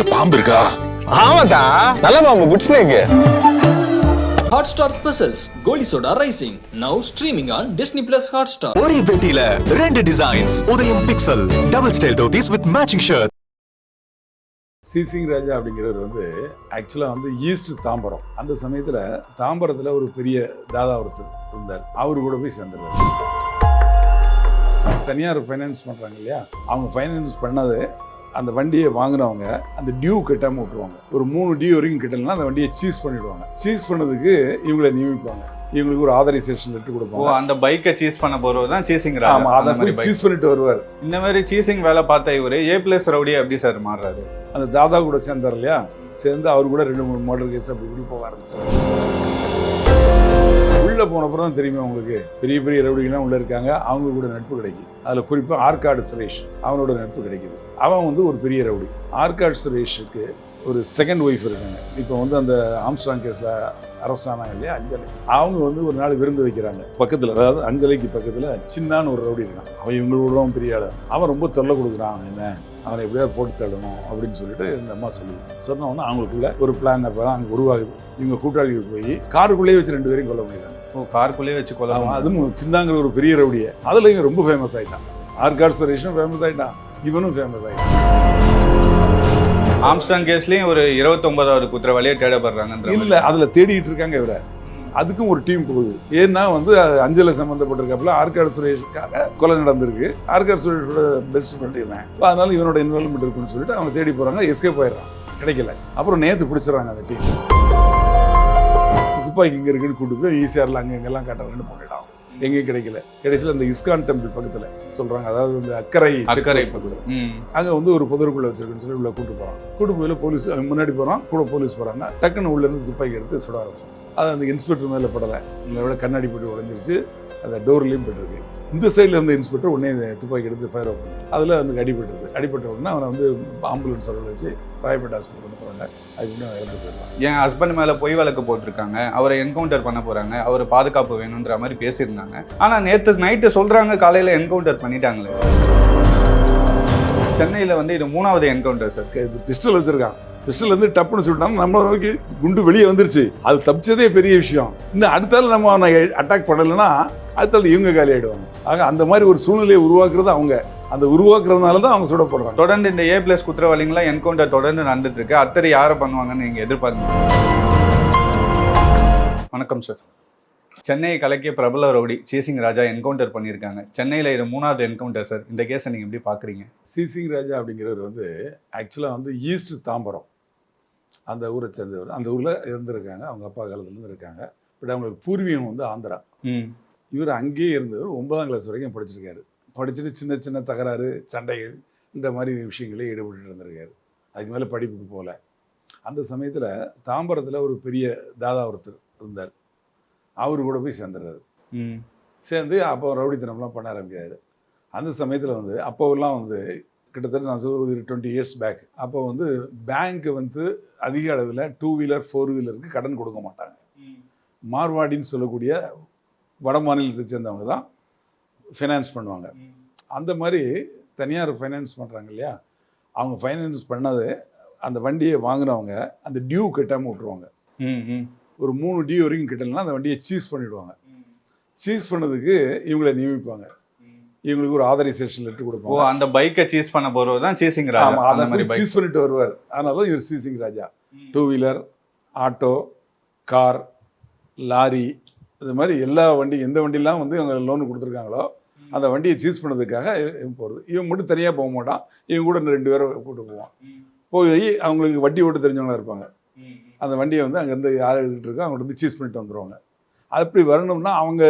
இங்க பாம்பு இருக்கா? ஆமாத்தா நல்ல பாம்பு good snake Hotstar Specials Goli Soda Rising. Now streaming on Disney Plus Hotstar. ஒரே பெட்டியில ரெண்டு designs Udhayam pixel double style dhotis with matching shirt seizing Raja அப்படிங்கிறவர் வந்து ஆக்சுவலாக வந்து ஈஸ்ட் தாம்பரம். அந்த சமயத்தில் தாம்பரத்தில் ஒரு பெரிய தாதா ஒருத்தர் இருந்தார். அவர் கூட போய் சேர்ந்துருவார். தனியார் ஃபைனான்ஸ் பண்ணுறாங்க இல்லையா? அவங்க ஃபைனான்ஸ் பண்ணது அந்த வண்டியை வாங்குனவங்க அந்த டியூ கட்டாமல் விட்டுருவாங்க. ஒரு மூணு டியூ வரைக்கும் கட்டலைன்னா அந்த வண்டியை சீஸ் பண்ணிடுவாங்க. சீஸ் பண்ணதுக்கு இவங்களை நியமிப்பாங்க. இவங்களுக்கு ஒரு ஆதரைசேஷன் லெட்டர் ஓ கொடுப்பாங்க அந்த பைக்கை சீஸ் பண்ண போறவர் தான் சீசிங் ஆமா அதை போய் சீஸ் பண்ணிட்டு வருவார். இந்த மாதிரி சீசிங் வேலை பார்த்த இவரு ஏ பிளஸ் ரவுடி எப்படி சார் மாறுறாரு? அந்த தாதா கூட சேர்ந்தார் இல்லையா? சேர்ந்து அவர் கூட ரெண்டு மூணு மர்டர் கேஸ் அப்படி இப்படி போக ஆரம்பிச்சார். உள்ள போனப்புறம் தான் தெரியுமே உங்களுக்கு. பெரிய பெரிய ரவுடிகள்லாம் உள்ள இருக்காங்க. அவங்க கூட நட்பு கிடைக்கும் அதில் குறிப்பாக ஆற்காடு சுரேஷ் அவனோட நட்பு கிடைக்குது. அவன் வந்து ஒரு பெரிய ரவுடி. ஆற்காடு சுரேஷுக்கு ஒரு செகண்ட் ஒய்ஃப் இருக்காங்க. இப்போ வந்து அந்த ஆம்ஸ்டாங் கேஸில் அரெஸ்ட் ஆனாங்க இல்லையா? அஞ்சலி. அவங்க வந்து ஒரு நாள் விருந்து வைக்கிறாங்க. பக்கத்தில் அதாவது அஞ்சலிக்கு பக்கத்தில் சின்னான்னு ஒரு ரவுடி இருக்கான். அவன் இவங்களோடவும் பெரிய ஆளு. அவன் ரொம்ப தொல்லை கொடுக்குறான் அவன் என்ன? அவனை எப்படியாவது போட்டு தள்ளணும் அப்படின்னு சொல்லிட்டு இந்த அம்மா சொல்லுவாங்க சொன்ன உடனே அவங்களுக்குள்ள ஒரு பிளான் அப்போ தான் அங்கே உருவாகுது. இவங்க கூட்டாளிகள் போய் காருக்குள்ளேயே வச்சு ரெண்டு பேரையும் கொல்ல முடியல காருக்குள்ளேயே வச்சு கொள்ளலாம் அதுவும் சின்னாங்கிற ஒரு பெரிய ரவுடியை. அதில் இவன் ரொம்ப ஃபேமஸ் ஆயிட்டான். ஆர்காட் சுரேஷும் ஃபேமஸ் ஆயிட்டான். இவனும் ஃபேமஸ் ஆயிட்டான். ஆம்ஸ்டாங் கேஸ்லயும் ஒரு இருபத்தொன்பதாவது குற்றவாளியே தேடப்படுறாங்கன்ற இல்ல அதுல தேடிட்டு இருக்காங்க இவரை. அதுக்கும் ஒரு டீம் போகுது ஏன்னா வந்து அது அஞ்சலை சம்மந்தப்பட்டிருக்காப்புல ஆர்காடு சுரேஷுக்காக கொலை நடந்திருக்கு. ஆர்காடு சுரேஷோட பெஸ்ட் ஃப்ரெண்ட் இவன். அதனால இவனோட இன்வால்மெண்ட் இருக்குன்னு சொல்லிட்டு அவங்க தேடி போறாங்க எஸ்கேப் ஆயிடுறான். கிடைக்கல. அப்புறம் நேத்து பிடிச்சிடறாங்க அந்த டீம் துப்பாக்கி இங்க இருக்குன்னு கூட்டு போய் ஈசிஆர்ல அங்க இங்கெல்லாம் காட்டுறாங்கன்னு பண்ணிட்டான் எங்கேயும் கிடைக்கல. கடைசியில் அந்த இஸ்கான் டெம்பிள் பக்கத்துல சொல்றாங்க. அதாவது இந்த அக்கறை அக்கறை பக்கத்துல அங்க வந்து ஒரு புதருக்குள்ள வச்சிருக்குன்னு சொல்லி உள்ள கூட்டு போறான். கூட்டு போயில போலீஸ் முன்னாடி போறான் கூட போலீஸ் போறாங்க. டக்குன்னு உள்ள இருந்து துப்பாக்கி எடுத்து சுட ஆரம்பிச்சோம் அது அந்த இன்ஸ்பெக்டர் மேல படலை. விட கண்ணாடி போட்டு உடஞ்சிருச்சு. அந்த டோர்லயும் பட்டிருக்கு. இந்த சைடுல இருந்த இன்ஸ்பெக்டர் உடனே துப்பாக்கி எடுத்து ஃபயர் பண்ணி அதுல வந்து அடிபட்டிருக்கு. அடிபட்ட உடனே அவனை வந்து ஆம்புலன்ஸ் வர வச்சு ராயப்பேட்டை ஹாஸ்பிட்டல் போயிடுவாங்க போறாங்க இறந்து போயிடுவாங்க என் ஹஸ்பண்ட் மேல பொய் வழக்கு போட்டிருக்காங்க. அவரை என்கவுண்டர் பண்ண போறாங்க. அவர் பாதுகாப்பு வேணுன்ற மாதிரி பேசியிருந்தாங்க. ஆனா நேத்து நைட்டு சொல்றாங்க காலையில என்கவுண்டர் பண்ணிட்டாங்களே. சென்னையில வந்து இது மூணாவது என்கவுண்டர் சார் இது பிஸ்டல் வச்சிருக்கான். பிஸ்டல் வந்து டப்புன்னு சொல்லிட்டாங்க நம்மளை நோக்கி குண்டு வெளியே வந்துருச்சு. அது தப்பிச்சதே பெரிய விஷயம். இந்த அடுத்தால நம்ம அவனை அட்டாக் பண்ணலைன்னா அடுத்தால இவங்க காலி ஆகிடுவாங்க ஆக அந்த மாதிரி ஒரு சூழ்நிலையை உருவாக்குறது அவங்க. அந்த உருவாக்குறதுனால தான் அவங்க சுடப்படுறாங்க. தொடர்ந்து இந்த ஏ பிளஸ் குற்றவாளிகள்லாம் என்கவுண்டர் தொடர்ந்து நடந்துட்டு இருக்கு அத்தனை யாரை பண்ணுவாங்கன்னு நீங்க எதிர்பார்க்கணும் வணக்கம் சார் சென்னையை கலக்கிய பிரபல ரவுடி சேசிங் ராஜா என்கவுண்டர் பண்ணியிருக்காங்க. சென்னையில இது மூணாவது என்கவுண்டர் சார் இந்த கேஸை நீங்க எப்படி பாக்குறீங்க சிசிங் ராஜா அப்படிங்கிறவர் வந்து ஆக்சுவலாக வந்து ஈஸ்ட் தாம்பரம். அந்த ஊரை சேர்ந்தவர். அந்த ஊரில் இருந்திருக்காங்க. அவங்க அப்பா காலத்துலேருந்து இருக்காங்க. பட் அவங்களுக்கு பூர்வீகம் வந்து ஆந்திரா. ம். இவர் அங்கேயே இருந்தவர். ஒன்பதாம் கிளாஸ் வரைக்கும் படிச்சிருக்காரு. படிச்சுட்டு சின்ன சின்ன தகராறு சண்டைகள் இந்த மாதிரி விஷயங்களே ஈடுபட்டு இருந்திருக்காரு அதுக்கு மேலே படிப்புக்கு போகல அந்த சமயத்தில் தாம்பரத்தில் ஒரு பெரிய தாதா ஒருத்தர் இருந்தார். அவர் கூட போய் சேர்ந்துடுறாரு. சேர்ந்து அப்போ ரவுடித்தனம்லாம் பண்ண ஆரம்பிக்கிறாரு. அந்த சமயத்தில் வந்து அப்போவெல்லாம் வந்து கிட்டத்தட்ட நான் சொல்றது ஒரு டுவெண்ட்டி இயர்ஸ் பேக் அப்போ வந்து பேங்க் வந்து அதிக அளவில் டூ வீலர் ஃபோர் வீலருக்கு கடன் கொடுக்க மாட்டாங்க. மார்வாடின்னு சொல்லக்கூடிய வட மாநிலத்தை சேர்ந்தவங்க தான். ஃபைனான்ஸ் பண்ணுவாங்க. அந்த மாதிரி தனியார் ஃபைனான்ஸ் பண்ணுறாங்க இல்லையா? அவங்க ஃபைனான்ஸ் பண்ணது அந்த வண்டியை வாங்கினவங்க அந்த டியூ கட்டாமல் ம் ஒரு மூணு டியூ வரைக்கும் கட்டலைன்னா அந்த வண்டியை சீஸ் பண்ணிடுவாங்க. சீஸ் பண்ணதுக்கு இவங்களை நியமிப்பாங்க. இவங்களுக்கு ஒரு ஆதரைசேஷன் லெட்டர் கொடுப்பாங்க. அந்த பைக்கை சீஸ் பண்ண போறவர் தான் சேசிங் ராஜா ஆமா அந்த மாதிரி சீஸ் பண்ணிட்டு வருவார். அதனால தான் இவர் seizing Raja. Two wheeler auto car lorry இது மாதிரி எல்லா வண்டி எந்த வண்டிலாம் வந்து அவங்க லோன் கொடுத்துருக்காங்களோ அந்த வண்டியை சீஸ் பண்ணதுக்காக இவன் போகிறது இவன் மட்டும் தனியாக போக மாட்டான். இவன் கூட இன்னும் ரெண்டு பேரை கூட்டு போவான். போய் அவங்களுக்கு வட்டி ஓட்டு தெரிஞ்சவங்களா இருப்பாங்க. அந்த வண்டியை வந்து அங்கேருந்து யார் இருக்கிட்டு இருக்கோ அவங்க வந்து சீஸ் பண்ணிட்டு வந்துடுவாங்க அப்படி வரணும்னா அவங்க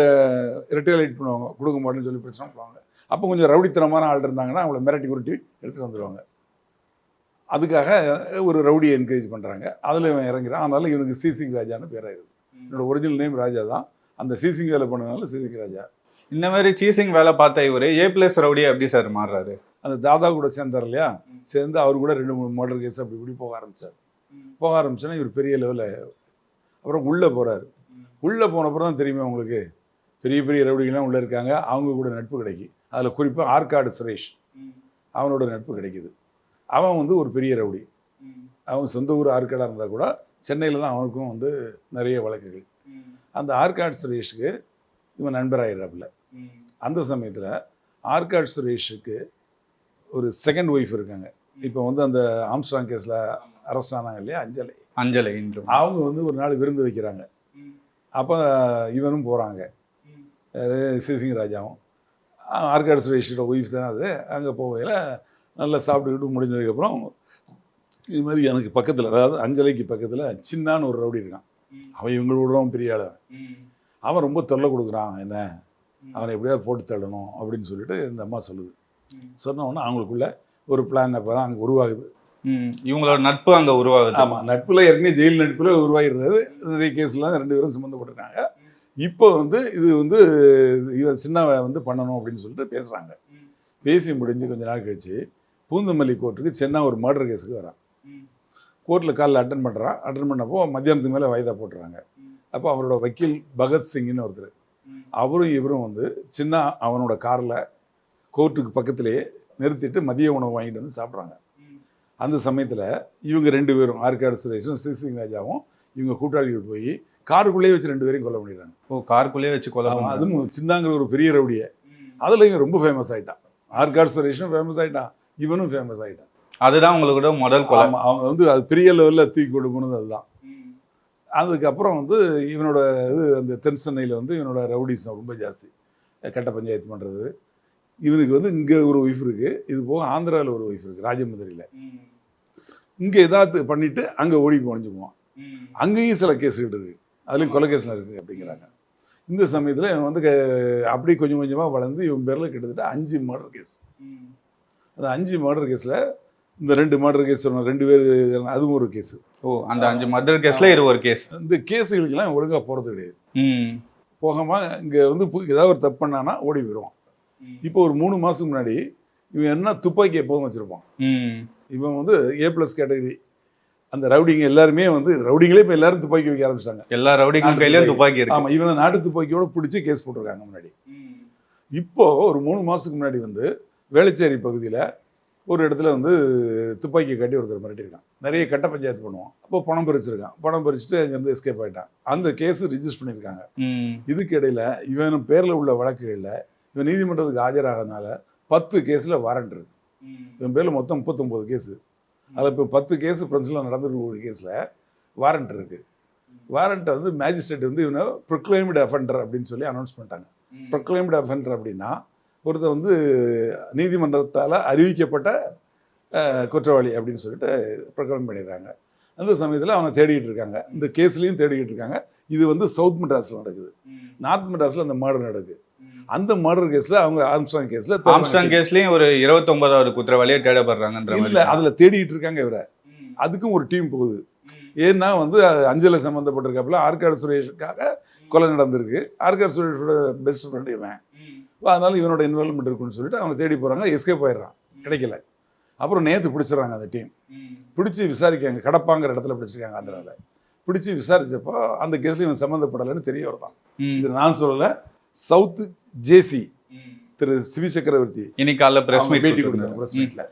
ரிட்டைலைட் பண்ணுவாங்க. கொடுக்க மாட்டேன்னு சொல்லி பிரச்சனை பண்ணுவாங்க. அப்போ கொஞ்சம் ரவுடித்தனமான ஆள் இருந்தாங்கன்னா அவங்கள மிரட்டி குருட்டி எடுத்துகிட்டு வந்துடுவாங்க அதுக்காக ஒரு ரவுடியை என்கரேஜ் பண்ணுறாங்க அதில் இவன் இறங்கிறான். அதனால இவனுக்கு சிசிங் ராஜான்னு பேராயிருது என்னோட ஒரிஜினல் நேம் ராஜா தான். அந்த சிசிங் வேலை பண்ணதுனால சிசிங் ராஜா. இந்த மாதிரி சீசிங் வேலை பார்த்த இவர் ஏ பிளஸ் ரவுடி எப்படி சார் மாறுறாரு? அந்த தாதா கூட சேர்ந்தார் இல்லையா சேர்ந்து அவர் கூட ரெண்டு மூணு மர்டர் கேஸ் அப்படி இப்படி போக ஆரம்பிச்சார். போக ஆரம்பிச்சோன்னா இவர் பெரிய லெவலில் அப்புறம் உள்ளே போகிறாரு உள்ளே போனப்புறம் தான் தெரியுமே உங்களுக்கு. பெரிய பெரிய ரவுடிகள்லாம் உள்ளே இருக்காங்க. அவங்க கூட நட்பு கிடைக்கி. அதில் குறிப்பாக ஆற்காடு சுரேஷ். அவனோட நட்பு கிடைக்குது. அவன் வந்து ஒரு பெரிய ரவுடி. அவன் சொந்த ஊர் ஆற்காடாக இருந்தால் கூட சென்னையில் தான் அவனுக்கும் வந்து நிறைய வழக்குகள். அந்த ஆற்காடு சுரேஷுக்கு இவன் நண்பராகிறாப்புல அந்த சமயத்தில் ஆர்காட் சுரேஷுக்கு ஒரு செகண்ட் ஒய்ஃப் இருக்காங்க. இப்போ வந்து அந்த ஆம்ஸ்ட்ராங் கேஸில் அரெஸ்ட் ஆனாங்க இல்லையா? அஞ்சலை. அஞ்சலை அவங்க வந்து ஒரு நாள் விருந்து வைக்கிறாங்க. அப்போ இவனும் போகிறாங்க சிசிங் ராஜாவும். ஆ- ஆற்காடு சுரேஷோட ஒய்ஃப் தான் அது. அங்கே போகையில் நல்லா சாப்பிட்டுக்கிட்டு முடிஞ்சதுக்கப்புறம் இது மாதிரி எனக்கு பக்கத்தில் அதாவது அஞ்சலைக்கு பக்கத்தில் சின்னான்னு ஒரு ரவுடி இருக்கான். அவன் இவங்களோட பெரிய ஆள். அவன் ரொம்ப தொல்லை கொடுக்குறான் என்ன? அவனை எப்படியாவது போட்டு தள்ளணும் அப்படின்னு சொல்லிட்டு இந்த அம்மா சொல்லுது. சொன்ன உடனே அவங்களுக்குள்ள ஒரு பிளான் அப்போ தான் அங்கே உருவாகுது. இவங்களோட நட்பு அங்க உருவாகுது. ஆமாம் நட்பில் ஏற்கனவே ஜெயில் நட்பில் உருவாகிருந்தது நிறைய கேஸ்லாம் ரெண்டு பேரும் சம்மந்தப்பட்டிருக்காங்க இப்போ வந்து இது வந்து இவன் சின்னவ வந்து பண்ணணும் அப்படின்னு சொல்லிட்டு பேசுகிறாங்க பேசி முடிஞ்சு கொஞ்ச நாள் கழிச்சு பூந்தமல்லி கோர்ட்டுக்கு சென்னை ஒரு மர்டர் கேஸுக்கு வரான். கோர்ட்டில் காலைல அட்டன் பண்ணுறான் அட்டன் பண்ணப்போ மத்தியானத்துக்கு மேலே வயதா போட்டுறாங்க. அப்போ அவரோட வக்கீல் பகத் சிங்னு ஒருத்தர். அவரும் இவரும் வந்து சின்ன அவனோட காரில் கோர்ட்டுக்கு பக்கத்திலேயே நிறுத்திட்டு மதிய உணவு வாங்கிட்டு வந்து சாப்பிட்றாங்க. அந்த சமயத்தில் இவங்க ரெண்டு பேரும் ஆர்காடு சுரேஷும் சிசிங் ராஜாவும் இவங்க கூட்டாளிகள் போய் காருக்குள்ளேயே வச்சு ரெண்டு பேரையும் கொலை பண்ணிடுறாங்க. ஓ காருக்குள்ளேயே வச்சு கொலை. அதுவும் சின்னாங்கிற ஒரு பெரிய ரவுடிய. அதில் இவன் ரொம்ப ஃபேமஸ் ஆயிட்டான். ஆர்காடு சுரேஷும் ஃபேமஸ் ஆயிட்டான். இவனும் ஃபேமஸ் ஆயிட்டான். அதுதான் உங்களோட முதல் கொலை. அவங்க வந்து அது பெரிய லெவலில் தூக்கி கொண்டு போனது அதுதான். அதுக்கப்புறம் வந்து இவனோட இது அந்த தென் சென்னையில் வந்து இவனோட ரவுடிசம் ரொம்ப ஜாஸ்தி. கட்ட பஞ்சாயத்து பண்ணுறது இவனுக்கு வந்து இங்கே ஒரு ஒய்ஃப் இருக்குது இது போக ஆந்திராவில் ஒரு ஒய்ஃப் இருக்குது ராஜமதுரையில். இங்கே ஏதாவது பண்ணிட்டு அங்கே ஓடி போனிஞ்சுக்குவான் அங்கேயும் சில கேஸுகள் இருக்குது அதுலேயும் கொலை கேஸ்லாம் இருக்குது அப்படிங்கிறாங்க. இந்த சமயத்தில் இவன் வந்து அப்படி கொஞ்சம் கொஞ்சமாக வளர்ந்து இவன் பேரில் கிட்டத்தட்ட அஞ்சு மர்டர் கேஸ் அந்த அஞ்சு மர்டர் கேஸில் இந்த ரெண்டு மர்டர் கேஸ் சொன்ன ரெண்டு பேர் அதுவும் ஒரு கேஸ் ஓ அந்த அஞ்சு மர்டர் கேஸ்ல இது ஒரு கேஸ் இந்த கேஸுகளுக்கெல்லாம் ஒழுங்காக போகிறது கிடையாது. ம். போகாமல் இங்கே வந்து ஏதாவது ஒரு தப்பு பண்ணானா ஓடி போயிடுவான். இப்போ ஒரு மூணு மாதத்துக்கு முன்னாடி இவன் என்ன துப்பாக்கி எப்போதும் வச்சுருப்பான். இவன் வந்து ஏ ப்ளஸ் கேட்டகரி அந்த ரவுடிங்க எல்லாருமே வந்து ரவுடிங்களே இப்போ எல்லாரும் துப்பாக்கி வைக்க ஆரம்பிச்சிட்டாங்க. எல்லா ரவுடிக்கும் கையிலயும் துப்பாக்கி. இருக்கு. ஆமாம் இவன் நாட்டு துப்பாக்கியோட பிடிச்சி கேஸ் போட்டிருக்காங்க முன்னாடி. இப்போ ஒரு மூணு மாதத்துக்கு முன்னாடி வந்து வேளச்சேரி பகுதியில் ஒரு இடத்துல வந்து துப்பாக்கி கட்டி ஒருத்தர் மிரட்டியிருக்கான். நிறைய கட்ட பஞ்சாயத்து பண்ணுவான். அப்போ பணம் பறிச்சிருக்கான். பணம் பறிச்சுட்டு அங்கேருந்து எஸ்கேப் ஆயிட்டான். அந்த கேஸ் ரிஜிஸ்டர் பண்ணியிருக்காங்க. இதுக்கு இடையில இவன் பேரில் உள்ள வழக்குகளில் இவன் நீதிமன்றத்துக்கு ஆஜராகனால பத்து கேஸில் வாரண்ட் இருக்கு. இவன் பேரில் மொத்தம் முப்பத்தொம்போது கேஸு அதில் இப்போ பத்து கேஸ் நடந்துருக்க ஒரு கேஸில் வாரண்ட் இருக்கு. வாரண்ட்டை வந்து மேஜிஸ்ட்ரேட் வந்து இவனை ப்ரொக்ளைம்டு அஃபெண்டர் அப்படின்னு சொல்லி அனௌன்ஸ் பண்ணிட்டாங்க. ப்ரொக்ளைம்டு அஃபெண்டர் அப்படின்னா ஒருத்தர் வந்து நீதிமன்றத்தால் அறிவிக்கப்பட்ட குற்றவாளி அப்படின்னு சொல்லிட்டு ப்ரொக்ளைம் பண்ணிடுறாங்க. அந்த சமயத்தில் அவனை தேடிக்கிட்டு இருக்காங்க. இந்த கேஸ்லேயும் தேடிக்கிட்டு இருக்காங்க. இது வந்து சவுத் மெட்ராஸில் நடக்குது. நார்த் மெட்ராஸில் அந்த மர்டர் நடக்குது. அந்த மர்டர் கேஸில் அவங்க ஆம்ஸ்டாங் கேஸில் ஆம்ஸ்டாங் கேஸ்லயும் ஒரு இருபத்தொன்பதாவது குற்றவாளியே தேடப்படுறாங்கன்ற இல்ல அதுல தேடிட்டு இருக்காங்க இவரை. அதுக்கும் ஒரு டீம் போகுது. ஏன்னா வந்து அஞ்சலை சம்மந்தப்பட்டிருக்காப்புல ஆர்காடு சுரேஷுக்காக கொலை நடந்திருக்கு. ஆர்காடு சுரேஷோட பெஸ்ட் ஃப்ரெண்ட் இவன். அதனால இவனோட இன்வால்மெண்ட் இருக்குன்னு சொல்லிட்டு அவனை தேடி போறாங்க எஸ்கேப் ஆயிடுறான். கிடைக்கல. அப்புறம் நேத்து பிடிச்சிடறாங்க அந்த டீம் பிடிச்சி விசாரிக்காங்க கடப்பாங்கிற இடத்துல பிடிச்சிருக்காங்க ஆந்திராவில் பிடிச்சி விசாரிச்சப்போ அந்த கேஸ்ல இவன் சம்மந்தப்படலைன்னு தெரிய வருதான். இது நான் சொல்லல சவுத் ஜேசி திரு சிவி சக்கரவர்த்தி இன்னைக்கு காலைல பிரஸ் அவங்க பேட்டி கொடுத்தாங்க ப்ரெஸ் மீட்ல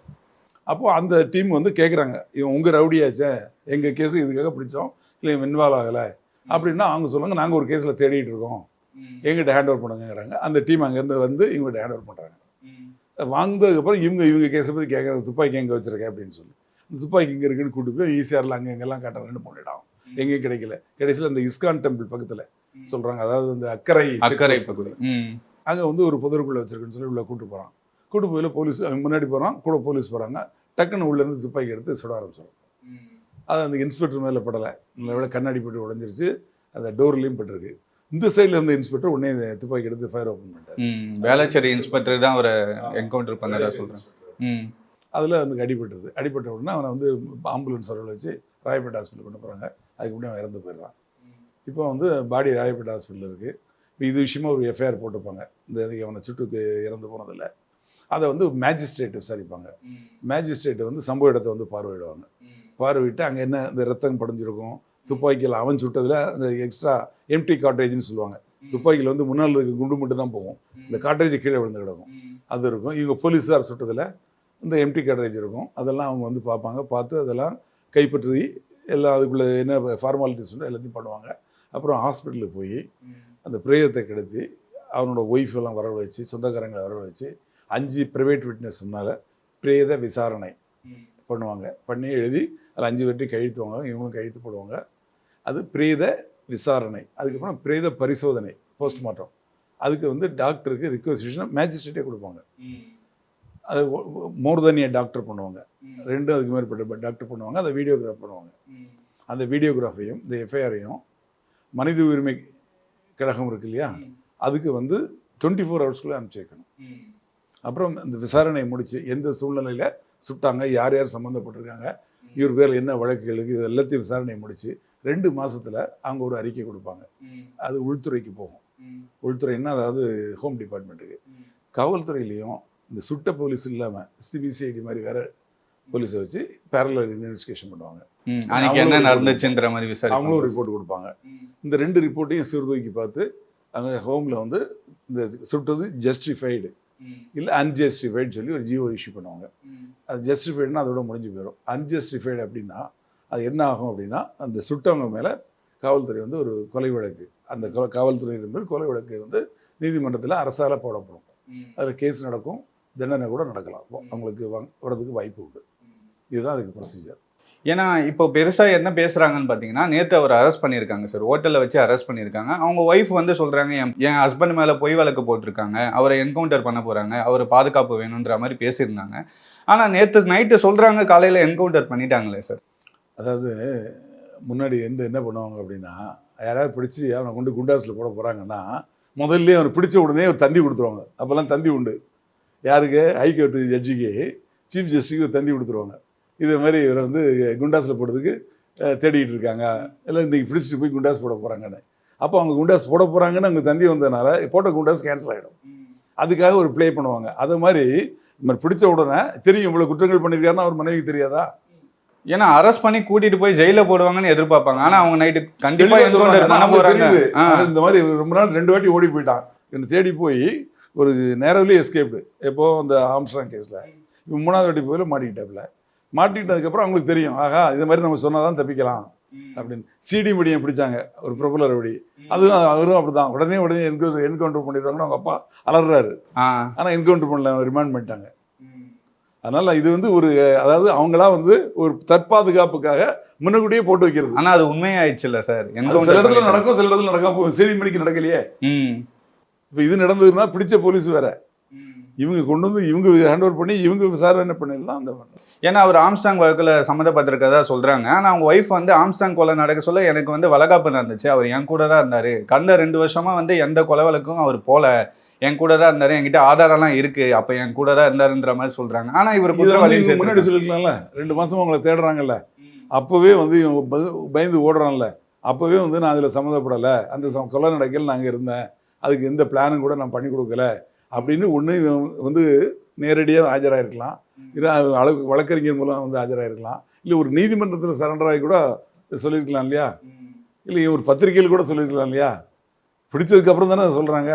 அப்போ அந்த டீம் வந்து கேட்குறாங்க இவன் உங்க ரவுடியாச்சே எங்க கேஸ் இதுக்காக பிடிச்சோம் இல்லை இவன் இன்வால்வ் ஆகலை. அப்படின்னா அவங்க சொல்லுங்க நாங்க ஒரு கேஸ்ல தேடிட்டு இருக்கோம். எங்கிட்ட ஹேண்ட் ஓவர் பண்ணுங்கிறாங்க அந்த டீம் அங்கேருந்து வந்து இவங்ககிட்ட ஹேண்ட் ஓவர் பண்றாங்க. வாங்கினதுக்கப்புறம் இவங்க இவங்க கேஸை பற்றி கேட்குறது துப்பாக்கி எங்கே வச்சிருக்கேன் அப்படின்னு சொல்லி. இந்த துப்பாக்கி இங்கே இருக்குன்னு கூட்டு போய் ஈஸியாரில் அங்கே இங்கெல்லாம் காட்டுறாங்கன்னு பண்ணிட்டான் எங்கேயும் கிடைக்கல. கடைசியில் அந்த இஸ்கான் டெம்பிள் பக்கத்தில் சொல்றாங்க. அதாவது இந்த அக்கறை அக்கறை ம். அங்கே வந்து ஒரு புதருக்குள்ள வச்சிருக்குன்னு சொல்லி உள்ள கூட்டு போகிறான் கூட்டு போயில போலீஸ் முன்னாடி போகிறான் கூட போலீஸ் போகிறாங்க டக்குன்னு உள்ள இருந்து துப்பாக்கி எடுத்து சுட ஆரம்பிச்சிடும் அது அந்த இன்ஸ்பெக்டர் மேலே படலை. நல்ல வேளை கண்ணாடி போட்டு உடஞ்சிருச்சு. அந்த டோர்லேயும் பட்டிருக்கு. இந்த சைடில் இருந்த இன்ஸ்பெக்டர் உடனே துப்பாக்கி எடுத்து ஃபயர் ஓப்பன் பண்ணிட்டார். வேளச்சேரி இன்ஸ்பெக்டர் தான் அவரை என்கவுண்டர் பண்ணதா சொல்றேன். ம். அதில் அவனுக்கு அடிபட்டது. அடிபட்ட உடனே அவனை வந்து ஆம்புலன்ஸ் வரவில் வச்சு ராயப்பேட்டை ஹாஸ்பிட்டல் கொண்டு போகிறாங்க அதுக்கு முன்னாடி அவன் இறந்து போயிடுறான். இப்போ வந்து பாடி ராயப்பேட்டை ஹாஸ்பிட்டல் இருக்குது இப்போ இது விஷயமா ஒரு எஃப்ஐஆர் போட்டிருப்பாங்க. இந்த இதுக்கு அவனை சுட்டுக்கு இறந்து போனதில்ல. அதை வந்து மேஜிஸ்ட்ரேட் விசாரிப்பாங்க. மேஜிஸ்ட்ரேட் வந்து சம்பவ இடத்தை வந்து பார்வையிடுவாங்க. பார்வையிட்டு அங்கே என்ன இந்த ரத்தம் படிஞ்சிருக்கும் துப்பாக்கியில் அவன் சுட்டதில் அந்த எக்ஸ்ட்ரா எம்டி காட்டேஜ்னு சொல்லுவாங்க. துப்பாக்கியில் வந்து முன்னால் இருக்க குண்டு மட்டும் தான் போகும். இந்த காட்டேஜ் கீழே விழுந்து கிடக்கும். அது இருக்கும். இவங்க போலீஸார் சுட்டதில் இந்த எம்டி காட்டேஜ் இருக்கும். அதெல்லாம் அவங்க வந்து பார்ப்பாங்க. பார்த்து அதெல்லாம் கைப்பற்றி எல்லாம் அதுக்குள்ளே என்ன ஃபார்மாலிட்டிஸ் உண்டோ எல்லாத்தையும் பண்ணுவாங்க. அப்புறம் ஹாஸ்பிட்டலுக்கு போய் அந்த பிரேதத்தை கிடத்தி அவனோட ஒய்ஃப் எல்லாம் வர வச்சு சொந்தக்காரங்களை வர வச்சு அஞ்சு ப்ரைவேட் விட்னஸ்னால பிரேத விசாரணை பண்ணுவாங்க. பண்ணி எழுதி அதில் அஞ்சு பேர்ட்டையும் கழித்துவாங்க இவங்களும் கழித்து போடுவாங்க. அது பிரேத விசாரணை. அதுக்கப்புறம் பிரேத பரிசோதனை போஸ்ட்மார்ட்டம் அதுக்கு வந்து டாக்டருக்கு ரிக்வஸ்டேஷன் மேஜிஸ்ட்ரேட்டே கொடுப்பாங்க. அது மோர் தனிய டாக்டர் பண்ணுவாங்க. ரெண்டும் அதுக்கு மேற்பட்ட டாக்டர் பண்ணுவாங்க அதை வீடியோகிராஃப் பண்ணுவாங்க. அந்த வீடியோகிராஃபையும் இந்த எஃப்ஐஆரையும் மனித உரிமை கழகம் இருக்கு இல்லையா? அதுக்கு வந்து டுவெண்ட்டி ஃபோர் ஹவர்ஸ்க்குள்ளே அனுப்பிச்சி வைக்கணும். அப்புறம் இந்த விசாரணை முடிச்சு எந்த சூழ்நிலையில சுட்டாங்க யார் யார் சம்மந்தப்பட்டிருக்காங்க இவர் பேரில் என்ன வழக்குகளுக்கு இது எல்லாத்தையும் விசாரணை முடிச்சு ரெண்டு மாசத்துல அவங்க ஒரு அறிக்கை கொடுப்பாங்க. அது உள்துறைக்கு போகும். உள்துறைன்னா அதாவது ஹோம் டிபார்ட்மெண்ட்டுக்கு. காவல்துறையிலையும் இந்த சுட்ட போலீஸ் இல்லாம சிபிசிஐடி மாதிரி வேற போலீஸை வச்சு பேரலர் இன்வெஸ்டிகேஷன் பண்ணுவாங்க. அன்னைக்கு என்ன நடந்துச்சுன்ற மாதிரி அவங்களும் விசாரிப்பாங்க ரிப்போர்ட் கொடுப்பாங்க இந்த ரெண்டு ரிப்போர்ட்டையும் சீர்தூக்கி பார்த்து அங்கே ஹோம்ல வந்து இந்த சுட்டது ஜஸ்டிஃபைடு இல்லை அன்ஜஸ்டிஃபைடு சொல்லி ஒரு ஜியோ இஷ்யூ பண்ணுவாங்க. அது ஜஸ்டிஃபைடுனா அதோட முடிஞ்சு போயிடும் அன்ஜஸ்டிஃபைடு அப்படின்னா அது என்ன ஆகும் அப்படின்னா அந்த சுட்டவங்க மேலே காவல்துறை வந்து ஒரு கொலை வழக்கு. அந்த கொ- காவல்துறையினர் மேல் கொலை வழக்கு வந்து நீதிமன்றத்தில் அரசால போடப்படும். அதில் கேஸ் நடக்கும் தண்டனை கூட நடக்கலாம். அவங்களுக்கு வாங்க- வர்றதுக்கு வாய்ப்பு உண்டு. இதுதான் அதுக்கு ப்ரொசீஜர் ஏன்னா இப்போ பெருசா என்ன பேசுறாங்கன்னு பாத்தீங்கன்னா நேத்து அவர் அரெஸ்ட் பண்ணியிருக்காங்க சார். ஹோட்டல்ல வச்சு அரெஸ்ட் பண்ணியிருக்காங்க. அவங்க ஒய்ஃப் வந்து சொல்றாங்க என் என் ஹஸ்பண்ட் மேல பொய் வழக்கு போட்டிருக்காங்க. அவரை என்கவுண்டர் பண்ண போறாங்க. அவர் பாதுகாப்பு வேணுன்ற மாதிரி பேசியிருந்தாங்க. ஆனா நேத்து நைட்டு சொல்றாங்க காலையில என்கவுண்டர் பண்ணிட்டாங்களே சார். அதாவது முன்னாடி எந்த என்ன பண்ணுவாங்க அப்படின்னா யாராவது பிடிச்சி அவனை கொண்டு குண்டாஸில் போட போகிறாங்கன்னா முதல்ல அவனை பிடிச்ச உடனே ஒரு தந்தி கொடுத்துருவாங்க. அப்போல்லாம் தந்தி உண்டு. யாருக்கு? ஹைகோர்ட்டு ஜட்ஜிக்கு சீஃப் ஜஸ்டிக்கு ஒரு தந்தி கொடுத்துருவாங்க. இதே மாதிரி இவரை வந்து குண்டாஸில் போடுறதுக்கு தேடிக்கிட்டு இருக்காங்க. இல்லை இன்றைக்கி பிடிச்சிட்டு போய் குண்டாஸ் போட போகிறாங்கன்னு அப்போ அவங்க குண்டாஸ் போட போகிறாங்கன்னு அவங்க தந்தி வந்ததுனால போட்ட குண்டாஸ் கேன்சல் ஆகிடும் அதுக்காக ஒரு ப்ளே பண்ணுவாங்க. அது மாதிரி இந்த மாதிரி பிடிச்ச உடனே தெரியும் இவ்வளோ குற்றங்கள் பண்ணியிருக்காருன்னா அவர் மனைவிக்கு தெரியாதா? ஏன்னா அரெஸ்ட் பண்ணி கூட்டிட்டு போய் ஜெயில போடுவாங்கன்னு எதிர்பார்ப்பாங்க. ஆனா அவங்க நைட்டு கண்டிப்பா பண்ண போறாங்க இந்த மாதிரி ரொம்ப நாள் ரெண்டு வாட்டி ஓடி போயிட்டான். என்னை தேடி போய் ஒரு நேரவிலே எஸ்கேப்டு எப்போ? அந்த ஆம்ஸ்ட்ராங் கேஸ்ல இவன் மூணாவது வாட்டி போயில மாட்டிக்கிட்டாப்புல. மாட்டிக்கிட்டதுக்கப்புறம் அவங்களுக்கு தெரியும். ஆகா இது மாதிரி நம்ம சொன்னாதான் தப்பிக்கலாம். அப்படின்னு. சிடி மடியை பிடிச்சாங்க. ஒரு ப்ரொபலர் அப்படி அதுவும் அவரும் அப்படிதான். உடனே உடனே என்கவுண்டர் என்கவுண்டர் பண்ணிடுறாங்கன்னு அவங்க அப்பா அலறாரு. ஆ. ஆனா என்கவுண்டர் பண்ணல. ரிமாண்ட் பண்ணிட்டாங்க. அதனால இது வந்து ஒரு அதாவது அவங்களா வந்து ஒரு தற்பாதுகாப்புக்காக முன்னக்கூட்டியே போட்டு வைக்கிறது. ஆனா அது உண்மையாயிடுச்சுல்ல சார். அது சில இடத்துல நடக்கும் சில இடத்துல நடக்காம போகும். மணிக்கு நடக்கலையே. ம். இப்போ இது நடந்ததுன்னா பிடிச்ச போலீஸ் வேற. இவங்க கொண்டு வந்து இவங்க ஹேண்ட் ஓவர் பண்ணி இவங்க விசாரணை பண்ணிடலாம் அந்த. ஏன்னா அவர் ஆம்ஸ்டாங் வழக்குல சம்மந்தப்பட்டிருக்கதா சொல்றாங்க. ஆனா அவங்க ஒய்ஃப் வந்து ஆம்ஸ்டாங் கொலை நடக்க சொல்ல எனக்கு வந்து வளகாப்பு நடந்துச்சு. அவர் என் கூட தான் இருந்தாரு. கடந்த ரெண்டு வருஷமா வந்து எந்த கொலை வழக்கும் அவர் போல. என் கூட தான் இருந்தாரு என்கிட்ட ஆதாரம்லாம் இருக்கு அப்ப என் கூட தான் இருந்தாருன்ற மாதிரி சொல்றாங்க. ஆனா இவர் குற்றவாளி முன்னாடி சொல்லிருக்கலாம்ல ரெண்டு மாசமா அவங்கள தேடுறாங்கல்ல. அப்பவே வந்து இவங்க பயந்து ஓடுறான்ல. அப்பவே வந்து நான் அதுல சம்மந்தப்படலை. அந்த கொலை நடக்கல நாங்க இருந்தேன். அதுக்கு எந்த பிளானும் கூட நான் பண்ணி கொடுக்கல. அப்படின்னு ஒண்ணு இவன் வந்து நேரடியாக ஆஜராயிருக்கலாம். இல்லை அளவு வழக்கறிஞர் மூலம் வந்து ஆஜராயிருக்கலாம். இல்லை ஒரு நீதிமன்றத்தில் சரண்டர் ஆகி கூட சொல்லியிருக்கலாம் இல்லையா? இல்லை ஒரு பத்திரிகையில் கூட சொல்லியிருக்கலாம் இல்லையா? பிடிச்சதுக்கு அப்புறம் தானே அதை சொல்றாங்க.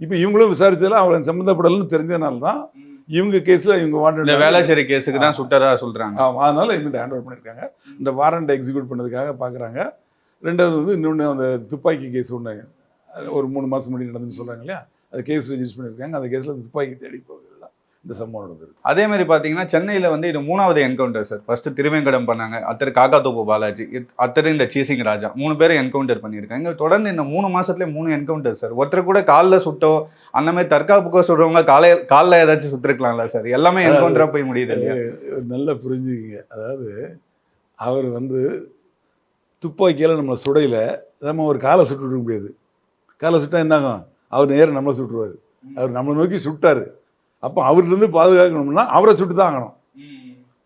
இப்போ இவங்களும் விசாரிச்சதுல அவன் சம்மந்தப்படலைன்னு தெரிஞ்சதுனால தான் இவங்க கேஸ்ல இவங்க வாண்டட் வேளாச்சேரி கேஸுக்கு தான் சுட்டதா சொல்றாங்க. ஆமா அதனால இவங்க ஹேண்ட் ஓவர் பண்ணியிருக்காங்க. இந்த வாரண்ட் எக்ஸிக்யூட் பண்ணதுக்காக பார்க்குறாங்க ரெண்டாவது வந்து இன்னொன்று அந்த துப்பாக்கி கேஸ் ஒன்று ஒரு மூணு மாதம் முன்னாடி நடந்துன்னு சொல்கிறாங்க இல்லையா? அது கேஸ் ரெஜிஸ்டர் பண்ணியிருக்காங்க. அந்த கேஸில் துப்பாக்கி தேடி போகுது. இந்த சம்பவம் நடந்தது அதே மாதிரி பாத்தீங்கன்னா சென்னையில வந்து இது மூணாவது என்கவுண்டர் சார் ஃபர்ஸ்ட் திருவேங்கடம் பண்ணாங்க. அத்தர் காக்காத்தோப்பு பாலாஜி. அத்தர் இந்த சீசிங் ராஜா. மூணு பேரும் என்கவுண்டர் பண்ணியிருக்காங்க. தொடர்ந்து இந்த மூணு மாசத்துல மூணு என்கவுண்டர் சார் ஒருத்தர் கூட காலில் சுட்டோ அந்த மாதிரி தற்காப்புக்கோ சுடுறவங்க காலை காலில் ஏதாச்சும் சுட்டிருக்கலாம்ல சார் எல்லாமே என்கவுண்டரா போய் முடியுது நல்லா புரிஞ்சுக்கிங்க. அதாவது அவர் வந்து துப்பாக்கியால் நம்ம சுடையில. நம்ம ஒரு காலை சுட்டு விட முடியாது. காலை சுட்டா என்னாகும்? அவர் நேரம் நம்மளை சுட்டுருவார். அவர் நம்மளை நோக்கி சுட்டாரு. அப்போ அவர்லேருந்து பாதுகாக்கணும்னா அவரை சுட்டு தான் ஆகணும்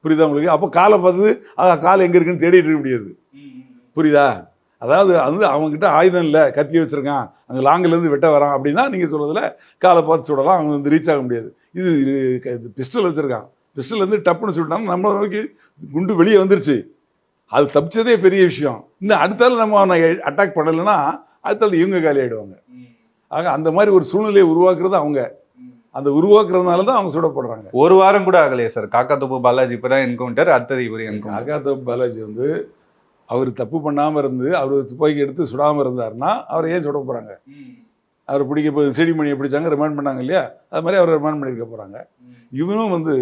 புரியுதா உங்களுக்கு? அப்போ காலை பார்த்து அதான் காலை எங்கே இருக்குன்னு தேடிட்டு இருக்க முடியாது. புரியுதா? அதாவது வந்து அவங்ககிட்ட ஆயுதம் இல்லை கத்தி வச்சிருக்கான். அங்கே லாங்கிலேருந்து வெட்ட வரான் அப்படின்னா நீங்கள் சொல்றதுல காலை பார்த்து சுடலாம் அவங்க வந்து ரீச் ஆக முடியாது. இது பிஸ்டல் வச்சிருக்கான். பிஸ்டல் வந்து டப்புன்னு சுட்டாங்க நம்மளை நோக்கி குண்டு வெளியே வந்துருச்சு. அது தப்பிச்சதே பெரிய விஷயம். இன்னும் அடுத்தால நம்ம அவனை அட்டாக் பண்ணலைன்னா அடுத்தால இவங்க காலி ஆயிடுவாங்க. ஆக அந்த மாதிரி ஒரு சூழ்நிலையை உருவாக்குறது அவங்க. அந்த உருவாக்குறதுனால தான் அவங்க சுடப்படுறாங்க. ஒரு வாரம் கூட ஆகலையே சார். காக்கா தோப்பு பாலாஜி இப்பதான் என்கவுண்டர் அத்தர் இவர் என்கவுண்டர் ஆகாத பாலாஜி வந்து அவர் தப்பு பண்ணாம இருந்து அவர் துப்பாக்கி எடுத்து சுடாம இருந்தாருன்னா அவரை ஏன் சுட போறாங்க? அவர் பிடிக்க இப்போ செடிமணியை பிடிச்சாங்க ரிமாண்ட் பண்ணாங்க இல்லையா? அது மாதிரி அவரை ரிமாண்ட் பண்ணியிருக்க போறாங்க. இவனும் வந்து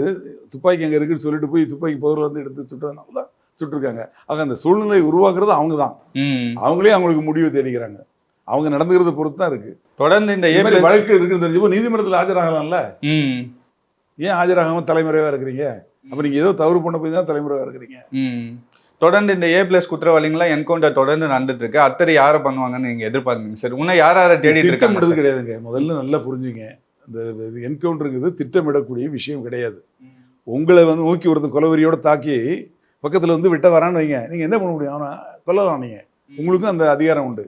துப்பாக்கி அங்கே இருக்குன்னு சொல்லிட்டு போய் துப்பாக்கி பகுதியில் வந்து எடுத்து சுட்டதுனால தான் சுட்டிருக்காங்க. ஆக அந்த சூழ்நிலை உருவாக்குறது அவங்க தான் அவங்களே அவங்களுக்கு முடிவு தேடிக்கிறாங்க. அவங்க நடந்துக்கிறத பொறுத்து தான் இருக்கு. தொடர்ந்து இந்த ஏப்ரல் வழக்கு இருக்குன்னு தெரிஞ்சப்போ நீதிமன்றத்தில் ஆஜராகலாம்ல? ஏன் ஆஜராகாம தலைமுறையாக இருக்கிறீங்க? அப்போ நீங்கள் ஏதோ தவறு பண்ண போய் தான் தலைமுறையாக இருக்கிறீங்க. தொடர்ந்து இந்த ஏ பிளஸ் குற்றவாளிகள்லாம் என்கவுண்டர் தொடர்ந்து நடந்துட்டு இருக்கு. அத்தனை யாரை பண்ணுவாங்கன்னு நீங்க எதிர்பார்க்குறீங்க? சார் இன்னும் யார் யாரை இருக்காங்க? திட்டமிடுறது? கிடையாதுங்க. முதல்ல நல்லா புரிஞ்சுங்க. இந்த என்கவுண்டருங்கிறது திட்டமிடக்கூடிய விஷயம் கிடையாது. உங்களை வந்து நோக்கி ஒருத்தன் கொலவெறியோட தாக்கி பக்கத்தில் வந்து விட்ட வரான்னு வைங்க. நீங்கள் என்ன பண்ண முடியும்? அவனை கொல்லலாம் நீங்கள் உங்களுக்கும் அந்த அதிகாரம் உண்டு.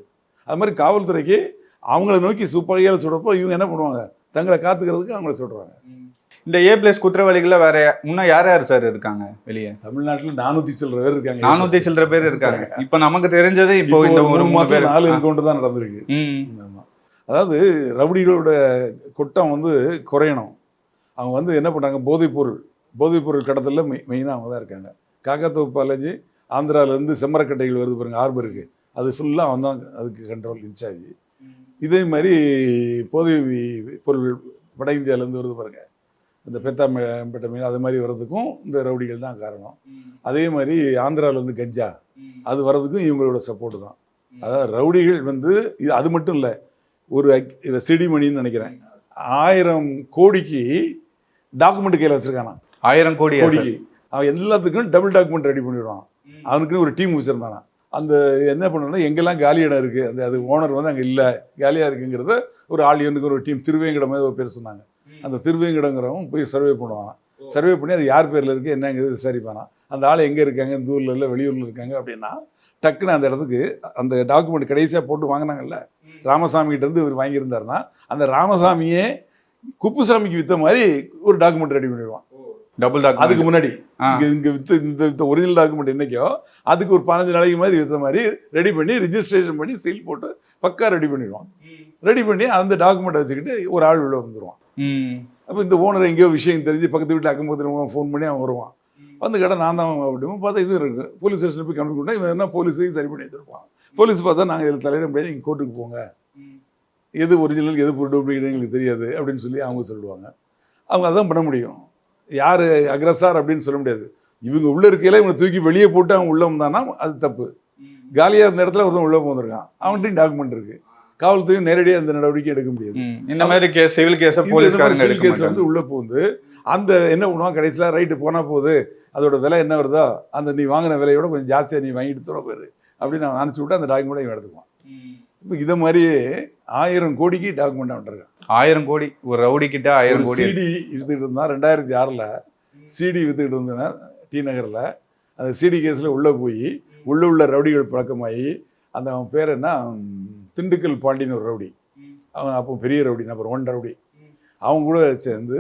அது மாதிரி காவல்துறைக்கு அவங்கள நோக்கி துப்பாக்கியால் சுடப்போ இவங்க என்ன பண்ணுவாங்க? தங்களை காத்துக்கிறதுக்கு அவங்கள சுடுறாங்க இந்த ஏ பிளஸ் குற்றவாளிகள்ல வேற இன்னும் யார் யார் சார் இருக்காங்க வெளியே? தமிழ்நாட்டில் நானூற்றி சில்லற பேர் இருக்காங்க. நானூத்தி சில்லற பேர் இருக்காங்க. இப்ப நமக்கு தெரிஞ்சது இப்போ இந்த ஒரு மாசம் நாலு. என்கவுண்டர் தான் நடந்திருக்கு. அதாவது ரவுடிகளோட கொட்டம் வந்து குறையணும். அவங்க வந்து என்ன பண்ணாங்க போதைப்பொருள் போதைப்பொருள் கடத்தலில் மெய் மெயினாக அவங்க தான் இருக்காங்க. காக்காத்தோப்பு பாலாஜி ஆந்திராவிலேருந்து செம்மரக்கட்டைகள் வருது பாருங்க ஹார்பருக்கு அது ஃபுல்லாக அவன் தான் அதுக்கு கண்ட்ரோல் இன்சார்ஜ் இதே மாதிரி போதை பொருள் வட இந்தியாவிலேருந்து வருது பாருங்க. இந்த பெத்தாம்பேட்டை மீன் அது மாதிரி வர்றதுக்கும் இந்த ரவுடிகள் தான் காரணம். அதே மாதிரி ஆந்திராவிலேருந்து கஞ்சா அது வர்றதுக்கும் இவங்களோட சப்போர்ட் தான். அதாவது ரவுடிகள் வந்து இது அது மட்டும் இல்லை ஒரு செடிமணின்னு நினைக்கிறேன். ஆயிரம் கோடிக்கு டாக்குமெண்ட் கையில் வச்சிருக்கானா ஆயிரம் கோடி கோடிக்கு. அவன் எல்லாத்துக்கும் டபுள் டாக்குமெண்ட் ரெடி பண்ணிடுவான். அவனுக்குன்னு ஒரு டீம் வச்சிருந்தானா அந்த என்ன பண்ணணும்னா எங்கெல்லாம் காலி இடம் இருக்கு அந்த அது ஓனர் வந்து அங்கே இல்லை காலியா இருக்குங்கிறத ஒரு ஆலியனுக்கு ஒரு டீம் திருவேங்கடம் ஒரு பேர் சொன்னாங்க. அந்த திருவேங்கடங்கிறவன் போய் சர்வே பண்ணுவான். சர்வே பண்ணி அது யார் பேர்ல இருக்கு என்னங்கிறது விசாரிப்பானா அந்த ஆள் எங்க இருக்காங்க இந்த ஊர்ல இல்லை வெளியூர்ல இருக்காங்க அப்படின்னா டக்குன்னு அந்த இடத்துக்கு அந்த டாக்குமெண்ட் கடைசியா போட்டு வாங்கினாங்கல்ல ராமசாமி கிட்ட இருந்து இவர் வாங்கியிருந்தாருன்னா அந்த ராமசாமியே குப்புசாமிக்கு வித்த மாதிரி ஒரு டாக்குமெண்ட் ரெடி பண்ணிடுவான். டபுள் அதுக்கு டாக்குமெண்ட் முன்னாடி. இங்க இங்க வித்து இந்த வித்த ஒரிஜினல் டாக்குமெண்ட் என்னைக்கோ அதுக்கு ஒரு பதினஞ்சு நாளைக்கு மாதிரி வித்த மாதிரி ரெடி பண்ணி ரிஜிஸ்ட்ரேஷன் பண்ணி சீல் போட்டு பக்கா ரெடி பண்ணிடுவான். ரெடி பண்ணி அந்த டாக்குமெண்ட் வச்சுக்கிட்டு ஒரு ஆள் உள்ள வந்துருவான். அப்போ இந்த ஓனர் எங்கேயோ விஷயம் தெரிஞ்சு பக்கத்து வீட்டில் அக்கம் பக்கத்தில் ஃபோன் பண்ணி அவன் வருவான். வந்து கடை நான் தான் அப்படின்னு பார்த்தா இது இருக்கு. போலீஸ் ஸ்டேஷனில் போய் கம்ப்ளைண்ட் பண்ணா இவன் என்ன போலீஸையும் சரி பண்ணி வச்சிருப்பான். போலீஸ் பார்த்தா நாங்கள் இதில் தலையிட முடியாது நீங்கள் கோர்ட்டுக்கு போங்க. எது ஒரிஜினல் எது டூப்ளிகேட் எங்களுக்கு தெரியாது அப்படின்னு சொல்லி அவங்க சொல்லுவாங்க. அவங்க அதான் பண்ண முடியும். யார் அக்ரஸார் அப்படின்னு சொல்ல முடியாது. இவங்க உள்ள இருக்கையில இவங்க தூக்கி வெளியே போட்டு அவன் உள்ள வந்தானா அது தப்பு. காலியாக இருந்த இடத்துல ஒருத்தன் உள்ள போந்திருக்கான் அவன்கிட்டையும் டாக்குமெண்ட் இருக்கு. காவல்துறையும் நேரடியாக அந்த நடவடிக்கை எடுக்க முடியாது. இந்த மாதிரி கேஸ் சிவில் கேஸ மாதிரி civil case வந்து உள்ள போகுது அந்த என்ன பண்ணுவான்? கடைசியில ரைட்டு போனா போகுது. அதோட விலை என்ன வருதோ அந்த நீ வாங்கின விலையோட கொஞ்சம் ஜாஸ்தியா நீ வாங்கிட்டு தர போயிரு அப்படின்னு அவன் அனுப்பிச்சு விட்டு அந்த டாக்குமெண்ட் இவன் எடுத்துக்குவான். இப்போ இதை மாதிரியே ஆயிரம் கோடிக்கு டாக்குமெண்ட் அவன் இருக்கான். ஆயிரம் கோடி ஒரு ரவுடி கிட்ட ஆயிரம் கோடி. சிடி வித்துக்கிட்டு இருந்தான். ரெண்டாயிரத்தி ஆறுல சிடி வித்துக்கிட்டு இருந்தேன் டி நகர்ல. அந்த சிடி கேஸ்ல உள்ள போய் உள்ள உள்ள ரவுடிகள் பழக்கமாகி அந்த அவன் பேர் என்ன? திண்டுக்கல் பாண்டின்னு ஒரு ரவுடி. அவன் அப்போ பெரிய ரவுடி நம்பர் ஒன் ரவுடி. அவன் கூட சேர்ந்து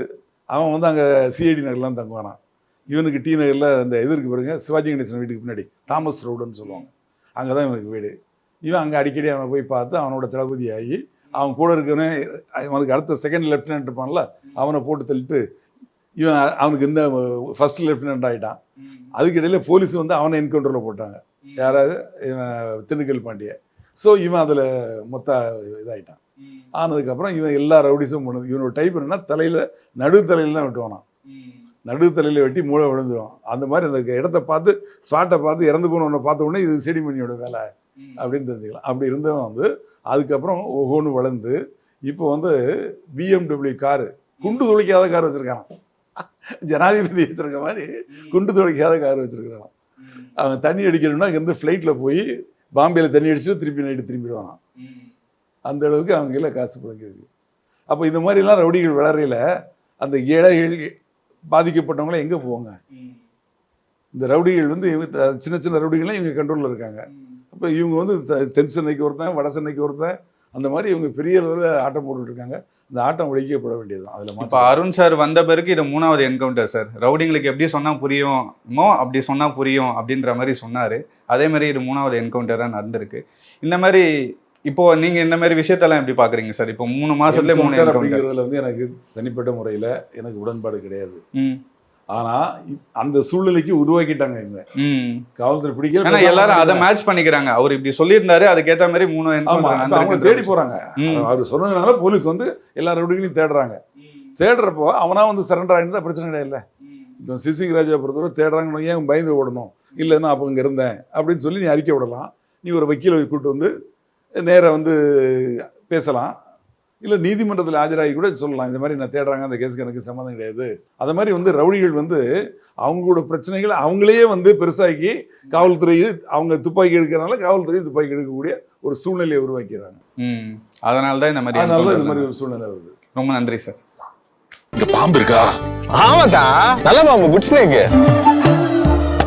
அவன் வந்து அங்கே சிஐடி நகர்லாம் தங்குவானான் இவனுக்கு டி நகரில் அந்த இது இருக்கு பாருங்க சிவாஜி கணேசன் வீட்டுக்கு பின்னாடி தாமஸ் ரோடுன்னு சொல்லுவாங்க. அங்கே தான் இவனுக்கு வீடு. இவன் அங்கே அடிக்கடி அவனை போய் பார்த்து அவனோட தளபதி ஆகி அவன் கூட இருக்கவனே அவனுக்கு அடுத்த செகண்ட் லெஃப்டினன்ட் இருப்பான்ல அவனை போட்டு தள்ளிட்டு இவன் அவனுக்கு இந்த ஃபர்ஸ்ட் லெஃப்டினன்ட் ஆகிட்டான் அதுக்கிடையில போலீஸ் வந்து அவனை என்கவுண்டரில் போட்டாங்க. யாராவது இவன் திண்டுக்கல் பாண்டிய ஸோ இவன் அதில் மொத்த இதாயிட்டான். ஆனதுக்கப்புறம் இவன் எல்லா ரவுடிஸும் பண்ணுது இவனோட டைப் என்னன்னா தலையில் நடு தலையில தான் வெட்டுவானான் நடு தலையில வெட்டி மூளை விழுந்துரும். அந்த மாதிரி அந்த இடத்த பார்த்து ஸ்பாட்டை பார்த்து இறந்து போனவனை பார்த்த உடனே இது செடிமணியோட வேலை. அப்படின்னு தெரிஞ்சுக்கலாம். அப்படி இருந்தவன் வந்து அதுக்கப்புறம் ஒவ்வொன்று வளர்ந்து இப்போ வந்து பிஎம்டபிள்யூ காரு குண்டு துளைக்காத கார் வச்சிருக்கான் ஜனாதிபதி வச்சிருக்க மாதிரி குண்டு துளைக்காத கார் வச்சிருக்கான் அவன் தண்ணி அடிக்கணும்னா இங்கேருந்து ஃப்ளைட்டில் போய் பாம்பேல தண்ணி அடிச்சுட்டு திருப்பி நைட்டு திரும்பிடுவான் அந்த அளவுக்கு அவங்க கையில் காசு புழங்கிருக்கு அப்போ இந்த மாதிரிலாம் ரவுடிகள் வளரையில அந்த ஏழைகள் பாதிக்கப்பட்டவங்களாம் எங்கே போவாங்க? இந்த ரவுடிகள் வந்து சின்ன சின்ன ரவுடிகள்லாம் இவங்க கண்ட்ரோலில் இருக்காங்க. அப்போ இவங்க வந்து தென் சென்னைக்கு ஒருத்தன் வட சென்னைக்கு ஒருத்தன் அந்த மாதிரி இவங்க பெரிய அளவில் ஆட்டம் போட்டுட்டு இருக்காங்க இந்த ஆட்டம் ஒழிக்கப்பட வேண்டியதுதான் அதில் இப்ப அருண் சார் வந்த பிறகு இது மூணாவது என்கவுண்டர் சார். ரவுடிங்களுக்கு எப்படி சொன்னா புரியுமோ அப்படி சொன்னா புரியும் அப்படின்ற மாதிரி சொன்னாரு. அதே மாதிரி இது மூணாவது என்கவுண்டரா நடந்திருக்கு. இந்த மாதிரி இப்போ நீங்க இந்த மாதிரி விஷயத்தெல்லாம் எப்படி பாக்குறீங்க சார்? இப்போ மூணு மாசத்துல மூணு அப்படிங்கிறதுல வந்து எனக்கு தனிப்பட்ட முறையில எனக்கு உடன்பாடு கிடையாது. ஆனா அந்த சூழ்நிலைக்கு உருவாக்கிட்டாங்க இவங்க. காவல்துறை பிடிக்கல எல்லாரும் அதை மேட்ச் பண்ணிக்கிறாங்க. அவர் இப்படி சொல்லியிருந்தாரு அதுக்கேத்த மாதிரி மூணு அவங்க. தேடி போறாங்க. அவர் சொன்னதுனால போலீஸ் வந்து எல்லா ரவுடிகளையும் தேடுறாங்க. தேடுறப்போ அவனா வந்து சரண்டர் ஆயிருந்தா பிரச்சனை கிடையாது இப்போ சிசிங் ராஜா பொறுத்தவரை தேடுறாங்கன்னு ஏன் பயந்து ஓடணும்? இல்லைன்னா அப்போ இங்கே இருந்தேன் அப்படின்னு சொல்லி நீ அறிக்கை விடலாம். நீ ஒரு வக்கீலை கூட்டு வந்து நேராக வந்து பேசலாம். இல்லை நீதிமன்றத்தில் ஆஜராகி கூட சொல்லலாம். இந்த மாதிரி நான் தேடுறாங்க அந்த கேஸுக்கு எனக்கு சம்மந்தம் கிடையாது. அது மாதிரி வந்து ரவுடிகள் வந்து அவங்களோட பிரச்சனைகளை அவங்களே வந்து பெருசாக்கி காவல்துறை அவங்க துப்பாக்கி எடுக்கிறனால காவல்துறை துப்பாக்கி எடுக்கக்கூடிய ஒரு சூழ்நிலையை உருவாக்கிறாங்க. ம். அதனால தான் இந்த மாதிரி அதனால தான் இந்த மாதிரி ஒரு சூழ்நிலை வருது. ரொம்ப நன்றி சார். இங்க பாம்பு இருக்கா? ஆமாடா நல்ல பாம்பு good snake?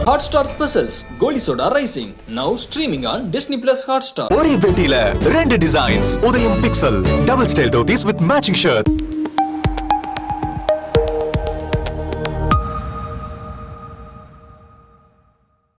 Hotstar Specials Goli Soda Rising now streaming on Disney Plus Hotstar. ஒரே பெட்டியில ரெண்டு designs Udhayam pixel double style dhotis with matching shirt